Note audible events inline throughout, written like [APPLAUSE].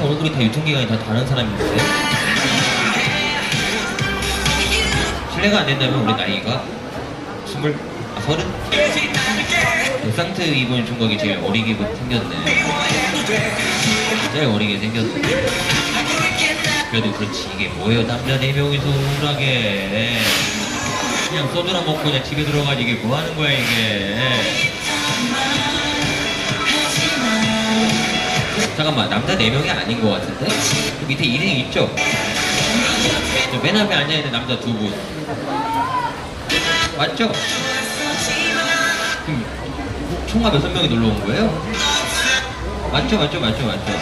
얼굴이 다 유통기간이 다 다른 사람인데? 실례가 안 된다면 우리 나이가 스물 아 서른? 데상트 입은 총각이 제일 어리게 생겼네. 제일 어리게 생겼네. 그래도 그렇지. 이게 뭐예요? 남자 네 명이서 우울하게. 그냥 소주나 먹고 그냥 집에 들어가지. 이게 뭐 하는 거야 이게 잠깐만 남자 4명이 아닌 것 같은데? 그 밑에 일행 있죠? 저맨 앞에 앉아있는 남자 두분 맞죠? 그럼 총합 여섯 명이 놀러 온 거예요? 맞죠 맞죠 맞죠 맞죠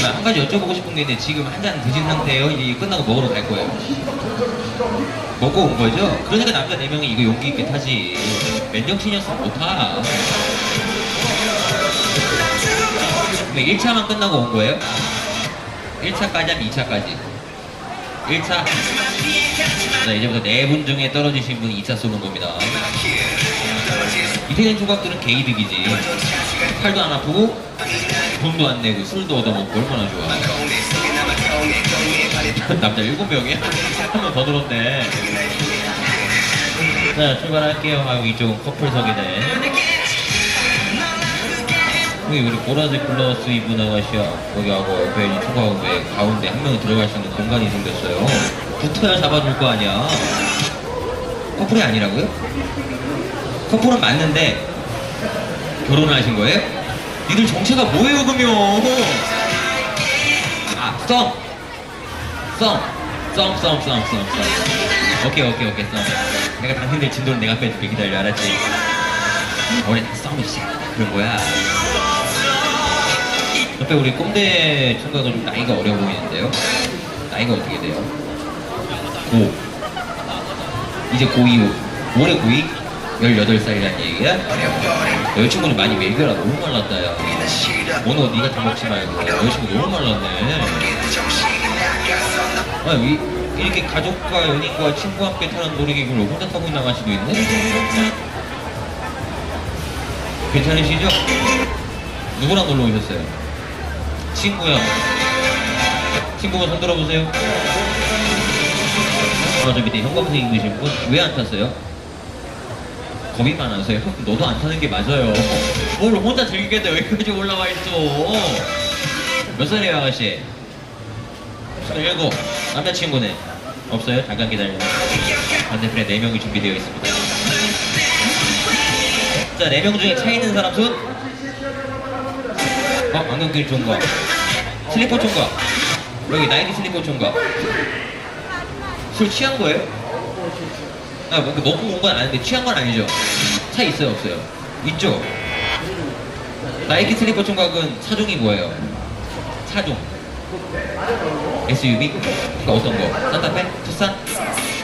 나한 가지 여쭤보고 싶은 게 있는데 지금 한 잔 드신 상태예요? 이제 끝나고 먹으러 갈 거예요 먹고 온 거죠? 그러니까 남자 4명이 이거 용기 있게 타지 맨정신이었으면 못타 근데 1차만 끝나고 온 거예요? 1차까지 하면 2차까지? 1차? 자 이제부터 네 분 중에 떨어지신 분이 2차 쏘는 겁니다. 이태원 조각들은 개이득이지. 팔도 안 아프고 돈도 안 내고 술도 얻어먹고 얼마나 좋아. [LAUGHS] 남자 7명이야? [LAUGHS] 한 명 더 늘었네. 자 출발할게요. 아유 이쪽은 커플석이네 여기 우리 보라색 블라우스 입은 아가씨야 거기 하고 옆에 이왜 가운데 한 명이 들어갈 수 있는 공간이 생겼어요 붙어야 잡아줄 거 아니야 커플이 아니라고요? 커플은 맞는데 결혼을 하신 거예요? 니들 정체가 뭐예요 그러면 아 썸! 썸! 썸, 썸, 썸, 썸, 썸. 오케이, 오케이, 오케이, 썸. 내가 당신들 진도는 내가 빼줄게. 기다려, 알았지? 원래 다 썸이지. 그런 거야. 옆에 우리 꼰대 총각은 좀 나이가 어려 보이는데요? 나이가 어떻게 돼요? 고. 이제 고2, 올해 고2? 18살이란 얘기야? 여자친구는 많이 먹여라. 너무 말랐다, 야. 오늘 네가 다 먹지 말고. 여자친구 너무 말랐네. 아, 이, 이렇게 가족과 연인과 친구와 함께 타는 놀이기구를 혼자 타고 있는 아가씨도 있네? 괜찮으시죠? 누구랑 놀러 오셨어요? 친구요. 친구분 손 들어보세요. 아, 저 밑에 형광색 입으신 분? 왜 안 탔어요? 겁이 많아서요? 너도 안 타는 게 맞아요. 뭘 혼자 즐기겠다 여기까지 올라와 있어. 몇 살이에요, 아가씨? 27. 남자친구는? 없어요? 잠깐 기다려. 반대편에 4명이 준비되어 있습니다. 자, 4명 중에 차 있는 사람 손? 어, 안경길 총각. 슬리퍼 총각. 여기 나이키 슬리퍼 총각. 술 취한 거예요? 아, 뭐, 먹고 온 건 아닌데 취한 건 아니죠? 차 있어요, 없어요? 있죠? 나이키 슬리퍼 총각은 차종이 뭐예요? 차종. SUV? 그러니까 어떤 거? 산타페? 투싼?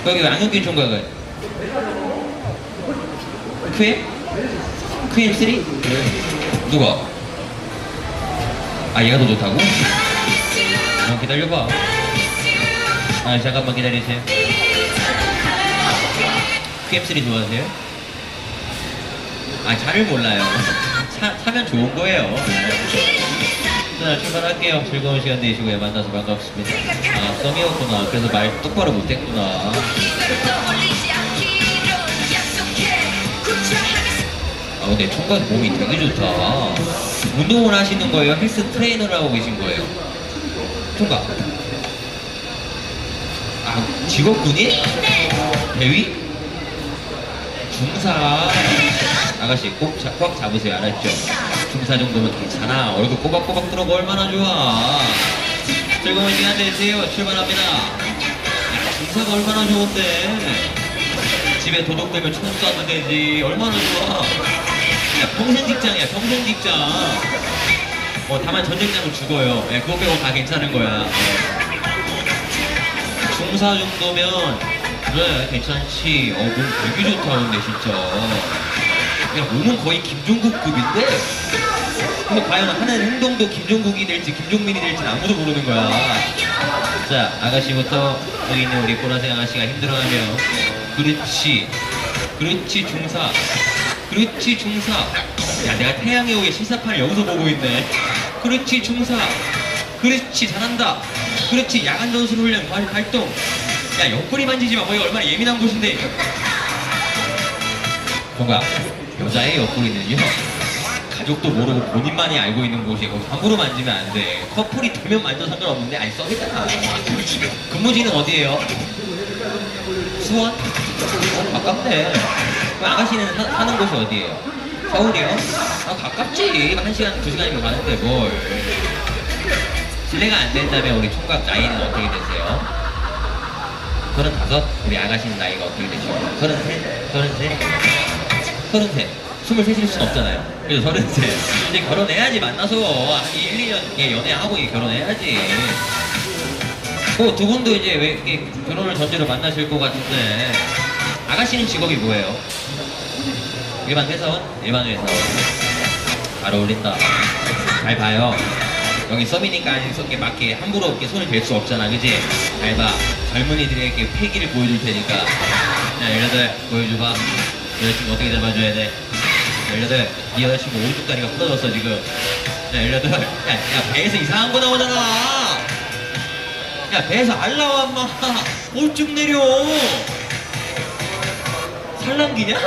여기 안경길 총각은? 크엠? 크엠3? 누가? 아 얘가 더 좋다고? 어, 기다려봐. 아 잠깐만 기다리세요. 크엠3 좋아하세요? 아 차를 몰라요. [LAUGHS] 차, 차면 좋은 거예요. 자 출발할게요. 즐거운 시간 되시고요 만나서 반갑습니다. 아 썸이었구나. 그래서 말 똑바로 못했구나. 아 근데 총각 몸이 되게 좋다 운동을 하시는 거예요? 헬스 트레이너를 하고 계신 거예요? 총각 아 직업군이? 대위? 중사 아가씨 꼭, 잡, 꽉 잡으세요 알았죠? 중사 정도면 괜찮아 얼굴 꼬박꼬박 들어가 얼마나 좋아 즐거운 시간 되세요 출발합니다 야, 중사가 얼마나 좋은데 집에 도둑 되면 총 쏴도 되지 얼마나 좋아 야 평생 직장이야 평생 직장. 어 다만 전쟁장은 죽어요. 예, 그거 빼고 다 괜찮은 거야. 예. 중사 정도면 그래 괜찮지. 어 몸 되게 좋다 근데 진짜. 야 몸은 거의 김종국급인데? 근데 과연 하는 행동도 김종국이 될지 김종민이 될지 아무도 모르는 거야. 자 아가씨부터 여기 있는 우리 보라색 아가씨가 힘들어하면 그렇지. 그렇지 중사 그렇지 중사. 야 내가 태양의 후예 시사판을 여기서 보고 있네. 그렇지 중사. 그렇지 잘한다. 그렇지 야간 전술 훈련 발, 활동. 야 옆구리 만지지 마. 거기 얼마나 예민한 곳인데. 뭔가 여자의 옆구리는요? 가족도 모르고 본인만이 알고 있는 곳이에 거기 함부로 만지면 안 돼. 커플이 되면 만져 상관없는데 아니 썩이잖아. 근무지는 어디예요? 수원? 어, 가깝네 아가씨는 사, 사는 곳이 어디예요? 서울이요? 아 가깝지 한 시간 두 시간이면 가는데 뭘 실례가 안 된다면 우리 총각 나이는 어떻게 되세요? 서른다섯? 우리 아가씨는 나이가 어떻게 되죠? 서른셋? 서른셋? 서른셋. 스물셋일 순 없잖아요. 그래서 서른셋. 이제 결혼해야지 만나서 한 1, 2년 예, 연애하고 결혼해야지. 그두 분도 이제 왜 이렇게 결혼을 전제로 만나실 것 같은데 아가씨는 직업이 뭐예요? 일반 회사원? 일반 회사원. 잘 어울린다. 잘 봐요. 여기 썸이니까 이렇게 맞게 함부로 이렇게 손을 댈 수 없잖아, 그지? 잘 봐. 젊은이들에게 패기를 보여줄 테니까. 자, 여자들 보여줘봐. 여자친구 어떻게 잡아줘야 돼? 자, 여자들, 이 여자친구 오른쪽 다리가 부러졌어, 지금. 자, 여자들, 야, 야, 배에서 이상한 거 나오잖아! 야, 배에서 알 나와, 엄마! [LAUGHS] 오쭉 내려! 살랑기냐?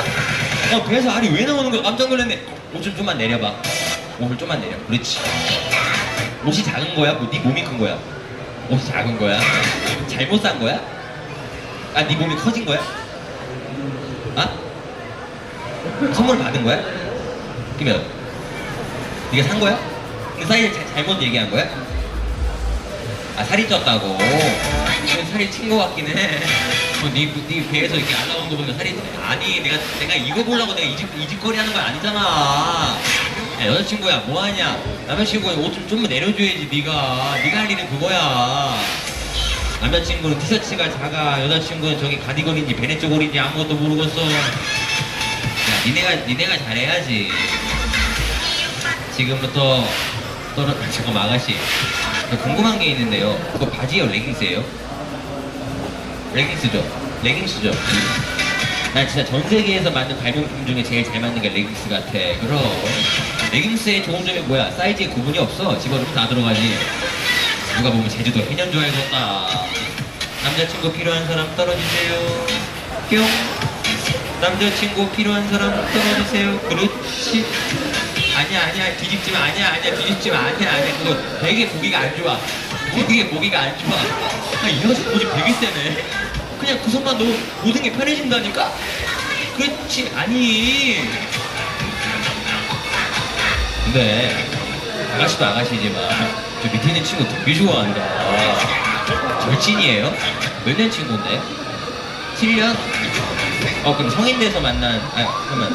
야, 배에서 알이 왜 나오는 거야? 깜짝 놀랐네. 옷좀 좀만 내려봐. 옷을 좀만 내려. 그렇지. 옷이 작은 거야? 뭐, 네 몸이 큰 거야? 옷이 작은 거야? 잘못 산 거야? 아, 네 몸이 커진 거야? 아? 선물 받은 거야? 그러면 네가 산 거야? 근데 사이즈 자- 잘못 얘기한 거야? 아 살이 쪘다고? 살이 찐 거 같긴 해. 뭐, 네, 네 배에서 이렇게 알 나오는 거 보니까 살이 아니 내가 내가 이거 보려고 내가 이집 이집거리 하는 거 아니잖아. 야, 여자친구야 뭐하냐? 남자친구야 옷좀 좀 내려줘야지 네가 네가 할 일은 그거야. 남자친구는 티셔츠가 작아 여자친구는 저기 가디건인지 베네 쪼골인지 아무것도 모르겠어. 야 니네가 니네가 잘해야지. 지금부터 떨어 잠깐 아가씨 저 궁금한 게 있는데요. 그거 바지예요, 레깅스예요? 레깅스죠. 레깅스죠. 난 진짜 전 세계에서 만든 발명품 중에 제일 잘 맞는 게 레깅스 같아. 그럼 레깅스의 좋은 점이 뭐야? 사이즈에 구분이 없어. 집어넣으면 다 들어가지. 누가 보면 제주도 해년 줄 알겠다. 남자친구 필요한 사람 떨어지세요. 뿅. 남자친구 필요한 사람 떨어지세요. 그렇지. 아니야 아니야. 마. 아니야 아니야. 마. 아니야 아니야. 그거 되게 보기가 안 좋아. 되게 보기가 안 좋아. 아이 여자 고집 되게 세네 그냥 그 손만 놓으면 모든 게 편해진다니까? 그렇지. 아니. 근데 아가씨도 아가씨지만 저 밑에 있는 친구 되게 좋아한다. 절친이에요? 몇 년 친구인데? 7년? 어 그럼 성인 돼서 만난 아 잠깐만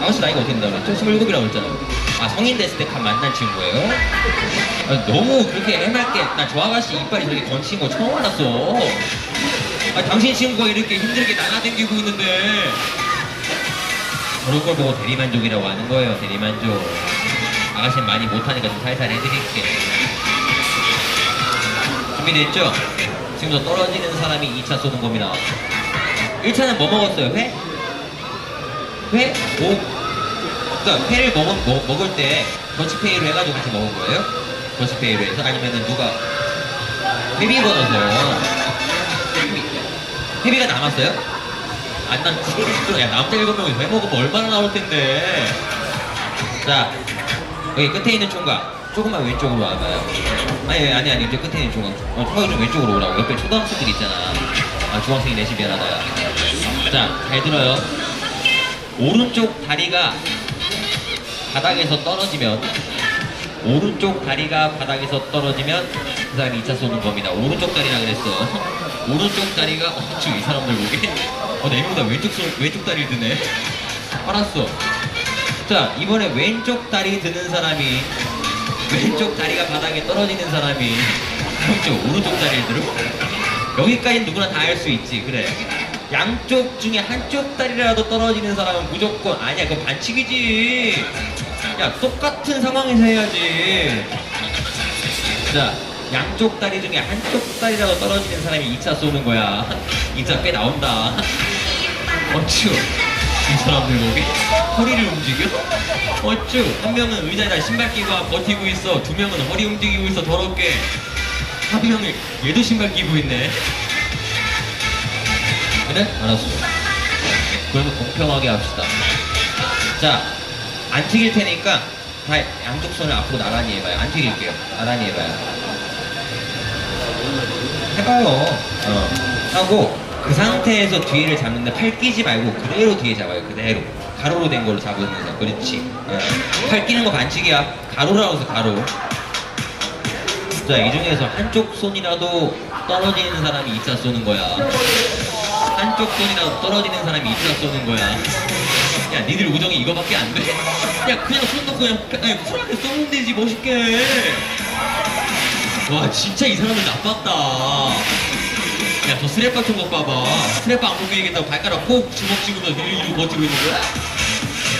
아가씨 나이가 어떻게 된다고 그랬죠? 27이라고 했잖아요 아 성인 됐을 때 간 만난 친구예요? 아, 너무 그렇게 해맑게 나 저 아가씨 이빨이 저렇게 건친 거 처음 알았어 아 당신 친구가 이렇게 힘들게 날아다니고 있는데 저런 걸 보고 대리만족이라고 하는 거예요 대리만족 아가씨는 많이 못하니까 좀 살살 해드릴게 준비됐죠? 지금부터 떨어지는 사람이 2차 쏘는 겁니다 1차는 뭐 먹었어요? 회? 회? 오? 그러니까 회를 먹, 먹, 먹을 때 더치페이로 해가지고 같이 먹은 거예요? 더치페이로 해서 아니면은 누가 회비 걷어서 회비 가 남았어요? 안 남지? 그럼 야 남자 일곱 명이 회 먹으면 얼마나 나올 텐데 자 여기 끝에 있는 총각 조금만 왼쪽으로 와봐요 아니 아니 아니 이제 끝에 있는 총각 어, 총각이 좀 왼쪽으로 오라고 옆에 초등학생들 있잖아 아 중학생이 내시 미안하다 자잘 들어요 오른쪽 다리가 바닥에서 떨어지면 오른쪽 다리가 바닥에서 떨어지면 그 사람이 2차 쏘는 겁니다. 오른쪽 다리라 그랬어. [LAUGHS] 오른쪽 다리가 어, 지금 이 사람들 보게 [LAUGHS] 어, 내보다 왼쪽 손 왼쪽 다리를 드네. [LAUGHS] 알았어. 자 이번에 왼쪽 다리 드는 사람이 왼쪽 다리가 바닥에 떨어지는 사람이 왼쪽 오른쪽 다리를 들어? 여기까지는 누구나 다 할 수 있지. 그래. 양쪽 중에 한쪽 다리라도 떨어지는 사람은 무조건 아니야. 그건 반칙이지. 야 똑같은 상황에서 해야지. 자 양쪽 다리 중에 한쪽 다리라도 떨어지는 사람이 2차 쏘는 거야. 2차 꽤 나온다. 어쭈. 이 사람들 거기 허리를 움직여? 어쭈 한 명은 의자에다 신발 끼고 버티고 있어 두 명은 허리 움직이고 있어 더럽게 한 명이 얘도 신발 끼고 있네 그래? 알았어. 그러면 공평하게 합시다. 자 안 튀길 테니까 다 양쪽 손을 앞으로 나란히 해봐요. 안 튀길게요. 나란히 해봐요. 해봐요. 어. 하고 그 상태에서 뒤를 잡는데 팔 끼지 말고 그대로 뒤에 잡아요. 그대로. 가로로 된 걸로 잡으면서. 그렇지. 어. 팔 끼는 거 반칙이야. 가로라고 해서 가로. 자 이 중에서 한쪽 손이라도 떨어지는 사람이 있자 쏘는 거야 한쪽 손이라도 떨어지는 사람이 있자 쏘는 거야 야 니들 우정이 이거밖에 안 돼? 야 그냥 손 놓고 그냥 아니, 쿨하게 쏘면 되지 멋있게 와 진짜 이 사람은 나빴다 야 저 스랩 같은 거 봐봐 스랩 안 보이겠다고 발가락 콕 주먹 쥐고서 이러고 버티고 있는 거야?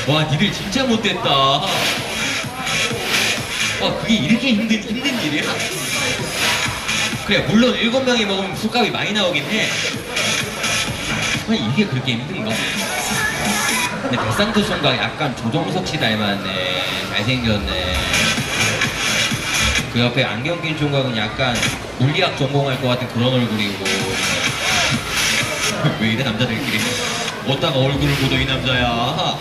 와 니들 진짜 못됐다 와 그게 이렇게 힘든 힘든 일이야? 그래 물론 일곱 명이 먹으면 술값이 많이 나오긴 해 아니 이게 그렇게 힘든가? 근데 백상투 총각 약간 조정석 씨 닮았네 잘생겼네. 그 옆에 안경 낀 총각은 약간 물리학 전공할 것 같은 그런 얼굴이고. [LAUGHS] 왜 이래 남자들끼리. 어디다가 얼굴을 묻어 이 남자야.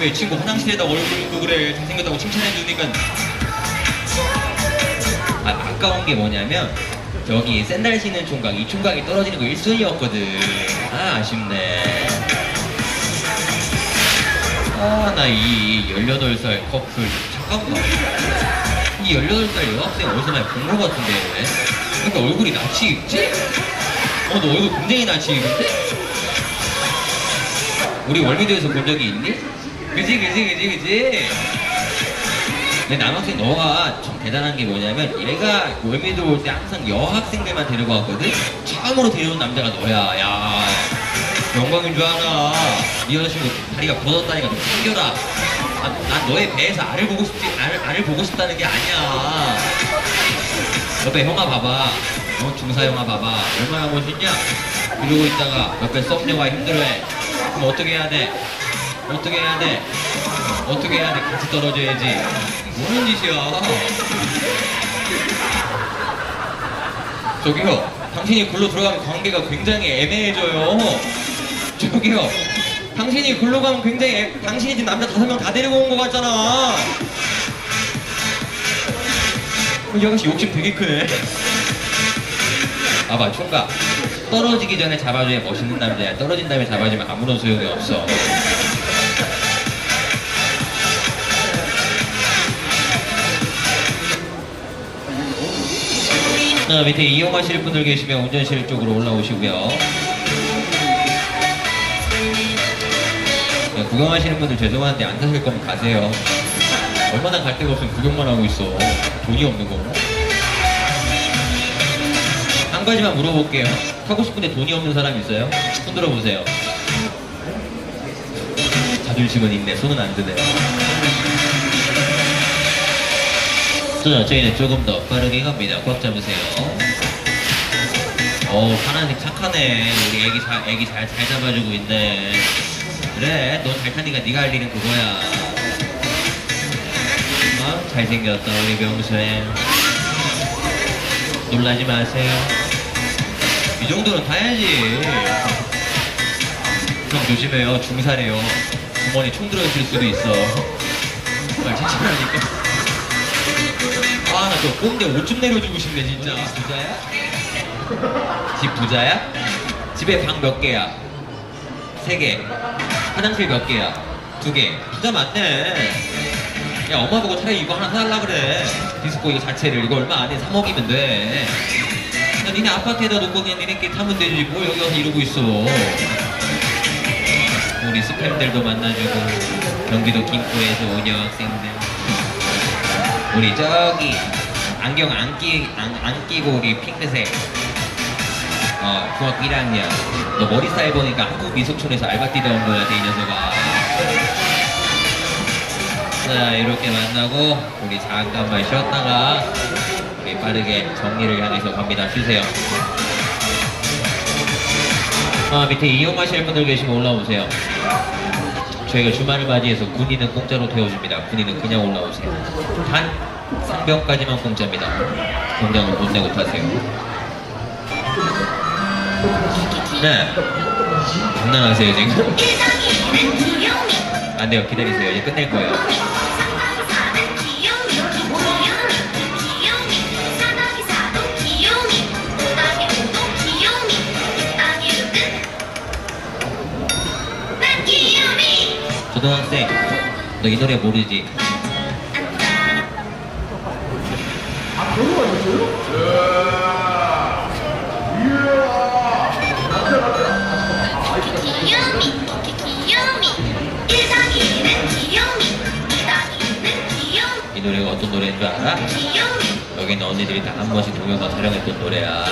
왜 친구 화장실에다 얼굴 묻고 그래. 잘생겼다고 칭찬해주니까. 아, 아까운 게 뭐냐면 저기 샌달 신는 총각 이 총각이 떨어지는 거 1순위였거든 아 아쉽네 아 나 이 18살 커플 잠깐만 이 18살 여학생 어디서 많이 본거 같은데 왜 이렇게 얼굴이 낯이 익지? 어 너 얼굴 굉장히 낯이 익은데? 우리 월미도에서 본 적이 있니? 그지 그지 그지 그지 근데 남학생 너가 좀 대단한 게 뭐냐면 얘가 월미도 올 때 항상 여학생들만 데리고 왔거든? 처음으로 데려온 남자가 너야. 야 영광인 줄 알아. 이 여자친구 다리가 부었다니까 좀 챙겨라. 아, 난 너의 배에서 알을 보고 싶지 알을, 알을 보고 싶다는 게 아니야. 옆에 형아 봐봐. 어, 중사 형아 봐봐. 얼마나 멋있냐? 이러고 있다가 옆에 썸녀가 힘들어해. 그럼 어떻게 해야 돼? 어떻게 해야 돼? 어떻게 해야 돼? 같이 떨어져야지 뭐는 짓이야? 저기요 당신이 글로 들어가면 관계가 굉장히 애매해져요. 저기요 당신이 글로 가면 굉장히 애, 당신이 지금 남자 다섯 명 다 데리고 온것 같잖아. 이 아가씨 욕심 되게 크네. 봐봐 총각. 떨어지기 전에 잡아줘야 멋있는 남자야. 떨어진 다음에 잡아주면 아무런 소용이 없어 자, 밑에 이용하실 분들 계시면 운전실 쪽으로 올라오시고요. 네, 구경하시는 분들 죄송한데 안 타실 거면 가세요. 얼마나 갈 데가 없으면 구경만 하고 있어. 돈이 없는 거. 한 가지만 물어볼게요. 타고 싶은데 돈이 없는 사람 있어요? 손 들어보세요. 자존심은 있네. 손은 안 드네요. 자, 저희는 조금 더 빠르게 갑니다. 꽉 잡으세요. 어, 파란색 착하네. 우리 애기 잘, 애기 잘, 잘 잡아주고 있네. 그래, 너 잘 타니까 네가 할 일은 그거야. 어, 잘생겼다, 우리 명수애. 놀라지 마세요. 이 정도는 타야지. 형 조심해요. 중사래요. 주머니 총 들어있을 수도 있어. 말 진짜라니까. 아, 나 저 꼰대 옷 좀 내려주고 싶네, 진짜. 부자야? 집 부자야? 집에 방 몇 개야? 세 개. 화장실 몇 개야? 두 개. 부자 맞네. 야, 엄마 보고 차라리 이거 하나 사달라 그래. 디스코 이거 자체를. 이거 얼마 안 해. 3억이면 돼. 야, 니네 아파트에다 놓고 그냥 니네끼리 타면 되지. 뭘 여기 와서 이러고 있어. 우리 스팸들도 만나주고, 경기도 김포에서 온 여학생들. 우리 저기 안경 안, 끼, 안, 안 끼고 우리 핑크색 어 중학교 1학년. 너 머리 스타일 보니까 한국 미소촌에서 알바 뛰던 거야 이 녀석아. 자 이렇게 만나고 우리 잠깐만 쉬었다가 우리 빠르게 정리를 향해서 갑니다. 쉬세요. 아 밑에 이용하실 분들 계시면 올라오세요. 저희가 주말을 맞이해서 군인은 공짜로 태워줍니다. 군인은 그냥 올라오세요. 단 상병까지만 공짜입니다. 공장은 못 내고 타세요. 네. 장난하세요 지금? 안 돼요. 기다리세요. 이제 끝낼 거예요. 초등학생, 너 이 노래 모르지? 이 노래가 어떤 노래인 줄 알아? 여기 있는 언니들이 다 한 번씩 동영상 촬영했던 노래야.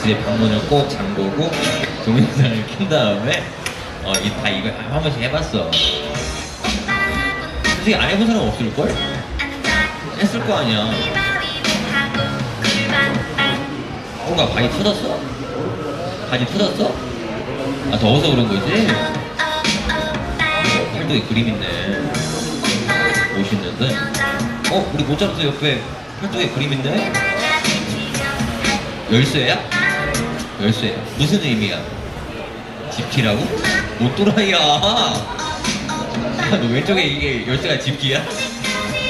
집에 방문을 꼭 잠그고 동영상을 킨 다음에 어, 이, 다 이거 한 번씩 해봤어. 솔직히 안 해본 사람 없을걸? 했을 거 아니야. 뭔가 바지 터졌어? 바지 터졌어? 아 더워서 그런 거지? 팔도에 그림 있네. 멋있는데? 어? 우리 모짜르트 옆에 팔도에 그림 있네? 열쇠야? 열쇠 무슨 의미야? 집기라고? 못 돌아야 [LAUGHS] 너 왼쪽에 이게 열쇠가 집기야?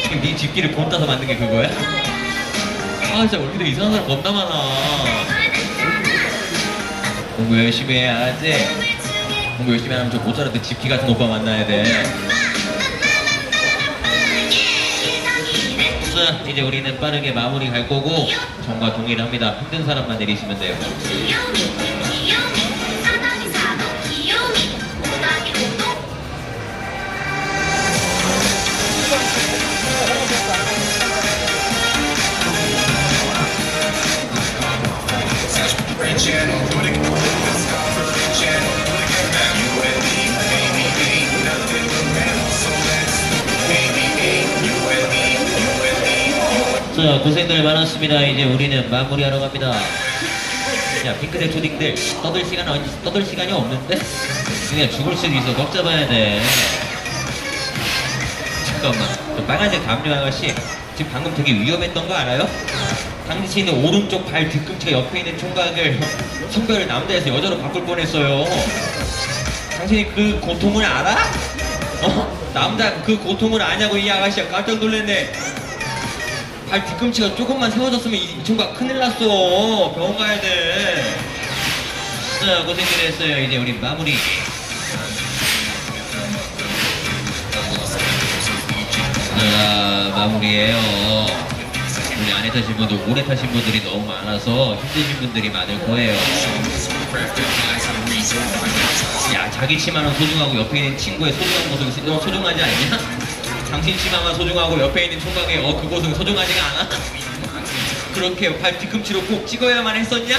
그럼 네 집기를 본 따서 만든 게 그거야? 아 진짜 우리도 이상한 사람 겁나 많아 공부 열심히 해야지 공부 열심히 하면 저 모짜르트 집기 같은 오빠 만나야 돼 자, 이제 우리는 빠르게 마무리 갈 거고 정과 동일합니다. 힘든 사람만 내리시면 돼요. 많았습니다. 이제 우리는 마무리하러 갑니다. 야, 핑크색 초딩들 떠들 시간 아니 떠들 시간이 없는데 그냥 죽을 수도 있어. 넉 잡아야 돼. 잠깐만. 저 빨간색 담요 아가씨 지금 방금 되게 위험했던 거 알아요? 당신의 오른쪽 발 뒤꿈치가 옆에 있는 총각을 [LAUGHS] 성별을 남자에서 여자로 바꿀 뻔했어요. 당신이 그 고통을 알아? 어? 남자 그 고통을 아냐고 이 아가씨가 깜짝 놀랐네. 발 뒤꿈치가 조금만 세워졌으면 이, 이 총각 큰일 났어. 병원 가야 돼. 자, 고생들 했어요. 이제 우리 마무리. 자, 마무리예요. 우리 안에 타신 분들, 오래 타신 분들이 너무 많아서 힘드신 분들이 많을 거예요. 야, 자기 치마는 소중하고 옆에 있는 친구의 소중한 것은 너무 소중하지 않냐? 당신 치마만 소중하고 옆에 있는 총각의 어 그곳은 소중하지가 않아? 그렇게 발 뒤꿈치로 꼭 찍어야만 했었냐?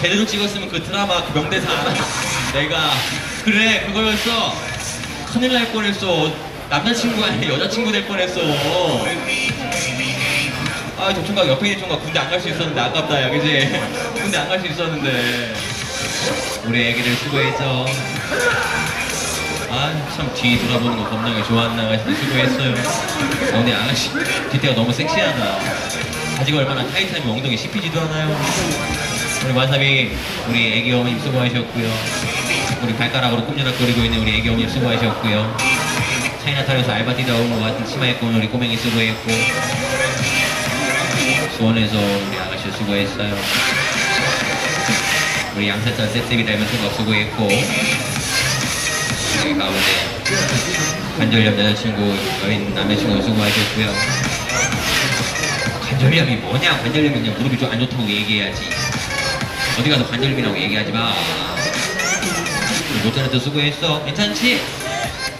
제대로 찍었으면 그 드라마 그 명대사? 내가 그래 그거였어 큰일 날 뻔했어 남자친구가 아니라 여자친구 될 뻔했어 아 저 총각 옆에 있는 총각 군대 안 갈 수 있었는데 아깝다 야 그지? 군대 안 갈 수 있었는데 우리 애기들 수고했어 아참 뒤 돌아보는 거 겁나게 좋아하는 아가씨 수고했어요. 아, 근데 아가씨 뒤태가 너무 섹시하다. 바지가 얼마나 타이트하면 엉덩이 씹히지도 않아요. 우리 와사비 우리 애기 어머님 수고하셨고요. 우리 발가락으로 꼼지락거리고 있는 우리 애기 어머님 수고하셨고요. 차이나타운에서 알바 뛰다 온것 같은 치마 입고 온 우리 꼬맹이 수고했고 수원에서 우리 아가씨 수고했어요. 우리 양세찬 셉셉이 닮은 총각 수고했고 여기 가운데 관절염 여자친구 여인 남자친구 수고하셨고요. 관절염이 뭐냐? 관절염이 그냥 무릎이 좀 안 좋다고 얘기해야지. 어디 가서 관절염이라고 얘기하지 마. 모짜르트 수고했어. 괜찮지?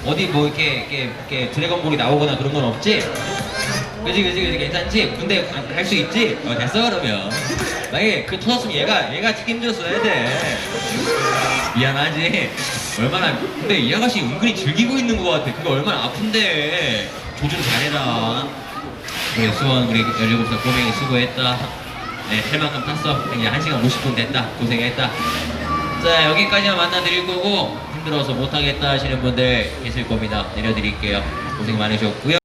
어디 뭐 이렇게, 이렇게, 이렇게 드래곤볼이 나오거나 그런 건 없지? 그지 그지 그지. 괜찮지? 군대 갈 수 있지? 어 됐어 그러면. 만약에 그 터졌으면 얘가 얘가 책임졌어야 돼. 미안하지 얼마나 근데 이 아가씨 은근히 즐기고 있는 것 같아. 그게 얼마나 아픈데. 조준 잘해라. 우리 수원 우리 17살 꼬맹이 수고했다. 네, 할 만큼 탔어. 이제 1시간 50분 됐다. 고생했다. 자, 여기까지만 만나드릴 거고, 힘들어서 못하겠다 하시는 분들 계실 겁니다. 내려드릴게요. 고생 많으셨고요.